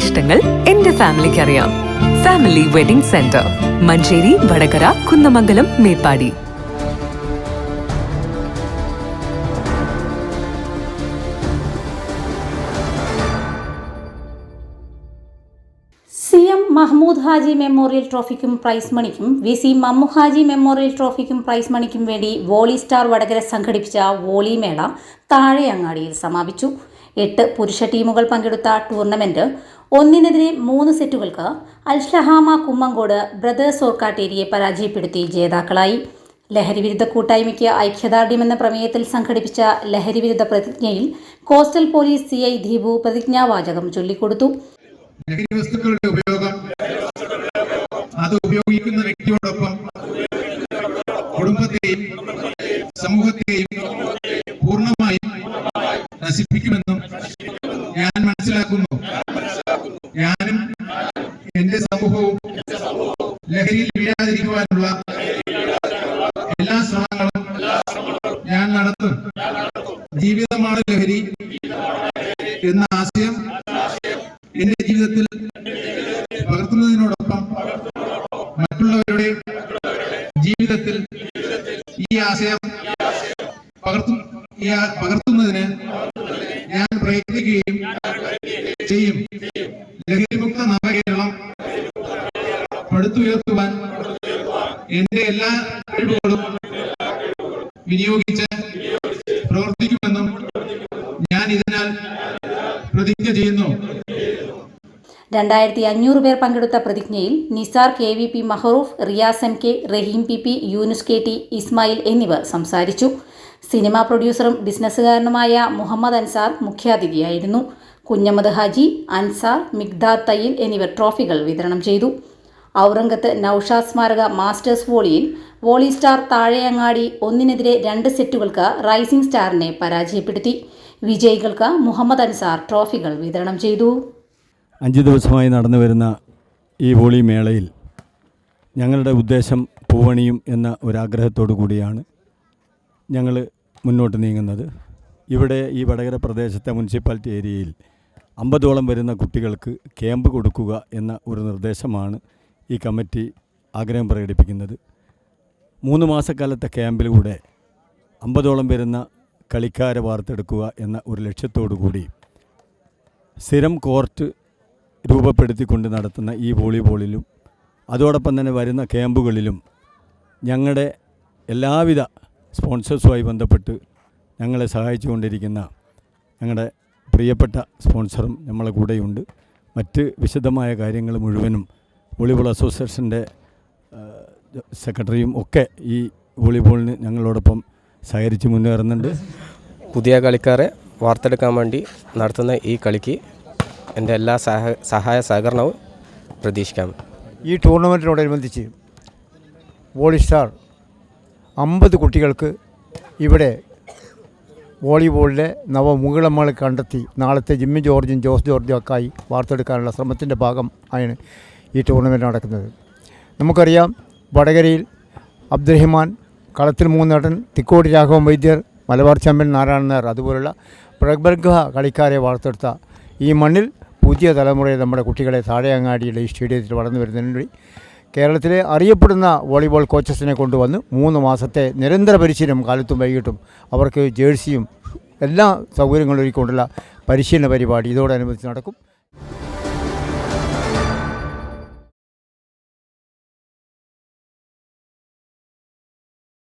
ഇഷ്ടങ്ങൾ എന്റെ ഫാമിലിക്ക് അറിയാം family wedding centre Manjeri Vadakara Kunnamangalam Meppadi. Mahmood Haji memorial ട്രോഫിക്കും prize മണിക്കും V C Mammu Haji memorial ട്രോഫിക്കും prize മണിക്കും വേണ്ടി വോളി സ്റ്റാർ വടകര സംഘടിപ്പിച്ച വോളി മേള താഴെ അങ്ങാടിയിൽ സമാപിച്ചു. എട്ട് പുരുഷ ടീമുകൾ പങ്കെടുത്ത ടൂർണമെന്റ് ഒന്നിനെതിരെ മൂന്ന് സെറ്റുകൾക്ക് അൽഷഹാമ കുമ്മങ്കോട് ബ്രദേഴ്സ് ഓർക്കാട്ടേരിയെ പരാജയപ്പെടുത്തി ജേതാക്കളായി. ലഹരിവിരുദ്ധ കൂട്ടായ്മയ്ക്ക് ഐക്യദാർഢ്യം എന്ന പ്രമേയത്തിൽ സംഘടിപ്പിച്ച ലഹരിവിരുദ്ധ പ്രതിജ്ഞയിൽ coastal police C I Deepu പ്രതിജ്ഞാവാചകം ചൊല്ലിക്കൊടുത്തു. ഉപയോഗം അത് ഉപയോഗിക്കുന്ന വ്യക്തിയോടൊപ്പം കുടുംബത്തെയും സമൂഹത്തെയും പൂർണമായും നശിപ്പിക്കുമെന്നും ഞാൻ മനസ്സിലാക്കുന്നു. എന്റെ സമൂഹവും ലഹരിയിൽ വീഴാതിരിക്കുവാനുള്ള എല്ലാ ശ്രമങ്ങളും ഞാൻ നടത്തും. ജീവിതമാണ് ലഹരി എന്ന ആശയം എന്റെ ജീവിതത്തിൽ പകർത്തുന്നതിനോടൊപ്പം മറ്റുള്ളവരുടെ ജീവിതത്തിൽ ഈ ആശയം പകർത്തു പകർത്തുന്നതിന് ഞാൻ പ്രയത്നിക്കുകയും ചെയ്യും. ലഹരിമുക്ത നവകേരളം പടുത്തുയർത്തുവാൻ എന്റെ എല്ലാ കഴിവുകളും വിനിയോഗിച്ച് പ്രവർത്തിക്കുമെന്നും ഞാൻ ഇതിനാൽ പ്രതിജ്ഞ ചെയ്യുന്നു. രണ്ടായിരത്തി അഞ്ഞൂറ് പേർ പങ്കെടുത്ത പ്രതിജ്ഞയിൽ Nisar K V P Maharoof Riyas M K Raheem P P Yunus K T Ismail എന്നിവർ സംസാരിച്ചു. സിനിമാ പ്രൊഡ്യൂസറും ബിസിനസ്സുകാരനുമായ മുഹമ്മദ് അൻസാർ മുഖ്യാതിഥിയായിരുന്നു. കുഞ്ഞമ്മദ് ഹാജി അൻസാർ മിഗ്ദാർ തയ്യിൽ എന്നിവർ ട്രോഫികൾ വിതരണം ചെയ്തു. ഔറംഗത്ത് നൌഷാദ് സ്മാരക മാസ്റ്റേഴ്സ് വോളിയിൽ വോളി സ്റ്റാർ താഴെയങ്ങാടി ഒന്നിനെതിരെ രണ്ട് സെറ്റുകൾക്ക് റൈസിംഗ് സ്റ്റാറിനെ പരാജയപ്പെടുത്തി. വിജയികൾക്ക് മുഹമ്മദ് അൻസാർ ട്രോഫികൾ വിതരണം ചെയ്തു. അഞ്ച് ദിവസമായി നടന്നു വരുന്ന ഈ വോളി മേളയിൽ ഞങ്ങളുടെ ഉദ്ദേശം പൂവണിയും എന്ന ഒരാഗ്രഹത്തോടു കൂടിയാണ് ഞങ്ങൾ മുന്നോട്ട് നീങ്ങുന്നത്. ഇവിടെ ഈ വടകര പ്രദേശത്തെ മുനിസിപ്പാലിറ്റി ഏരിയയിൽ അമ്പതോളം വരുന്ന കുട്ടികൾക്ക് ക്യാമ്പ് കൊടുക്കുക എന്ന ഒരു നിർദ്ദേശമാണ് ഈ കമ്മിറ്റി ആഗ്രഹം പ്രകടിപ്പിക്കുന്നത്. മൂന്ന് മാസക്കാലത്തെ ക്യാമ്പിലൂടെ അമ്പതോളം വരുന്ന കളിക്കാരെ വാർത്തെടുക്കുക എന്ന ഒരു ലക്ഷ്യത്തോടു കൂടി സ്ഥിരം കോർട്ട് രൂപപ്പെടുത്തിക്കൊണ്ട് നടത്തുന്ന ഈ വോളിബോളിലും അതോടൊപ്പം തന്നെ വരുന്ന ക്യാമ്പുകളിലും ഞങ്ങളുടെ എല്ലാവിധ സ്പോൺസേഴ്സുമായി ബന്ധപ്പെട്ട് ഞങ്ങളെ സഹായിച്ചുകൊണ്ടിരിക്കുന്ന ഞങ്ങളുടെ പ്രിയപ്പെട്ട സ്പോൺസറും നമ്മളെ കൂടെയുണ്ട്. മറ്റ് വിശദമായ കാര്യങ്ങൾ മുഴുവനും വോളിബോൾ അസോസിയേഷന്റെ സെക്രട്ടറിയും ഒക്കെ ഈ വോളിബോളിന് ഞങ്ങളോടൊപ്പം സഹകരിച്ച് മുന്നേറുന്നുണ്ട്. പുതിയ കളിക്കാരെ വാർത്തെടുക്കാൻ വേണ്ടി നടത്തുന്ന ഈ കളിക്ക് എന്റെ എല്ലാ സഹ സഹായ സഹകരണവും പ്രതീക്ഷിക്കാം. ഈ ടൂർണമെന്റിനോടനുബന്ധിച്ച് വോളി സ്റ്റാർ അമ്പത് കുട്ടികൾക്ക് ഇവിടെ വോളിബോളിലെ നവമുകിളമ്മൾ കണ്ടെത്തി നാളത്തെ ജിമ്മി ജോർജും ജോസ് ജോർജും ഒക്കെ ആയി വാർത്തെടുക്കാനുള്ള ശ്രമത്തിന്റെ ഭാഗം ആണ് ഈ ടൂർണമെന്റ് നടക്കുന്നത്. നമുക്കറിയാം വടകരയിൽ അബ്ദുറഹിമാൻ കളത്തിൽ മൂന്നേട്ടൻ തിക്കോടി രാഘവൻ വൈദ്യർ മലബാർ ചാമ്പ്യൻ നാരായണൻ നായർ അതുപോലുള്ള പ്രഗത്ഭ കളിക്കാരെ വാർത്തെടുത്ത ഈ മണ്ണിൽ പുതിയ തലമുറയെ നമ്മുടെ കുട്ടികളെ താഴെയങ്ങാടിയുടെ ഈ സ്റ്റേഡിയത്തിൽ വളർന്നു വരുന്നതിന് വേണ്ടി കേരളത്തിലെ അറിയപ്പെടുന്ന വോളിബോൾ കോച്ചസിനെ കൊണ്ടുവന്ന് മൂന്ന് മാസത്തെ നിരന്തര പരിശീലനം കാലത്തും വൈകിട്ടും അവർക്ക് ജേഴ്സിയും എല്ലാ സൗകര്യങ്ങളും ഒരുക്കൊണ്ടുള്ള പരിശീലന പരിപാടി ഇതോടനുബന്ധിച്ച് നടക്കും.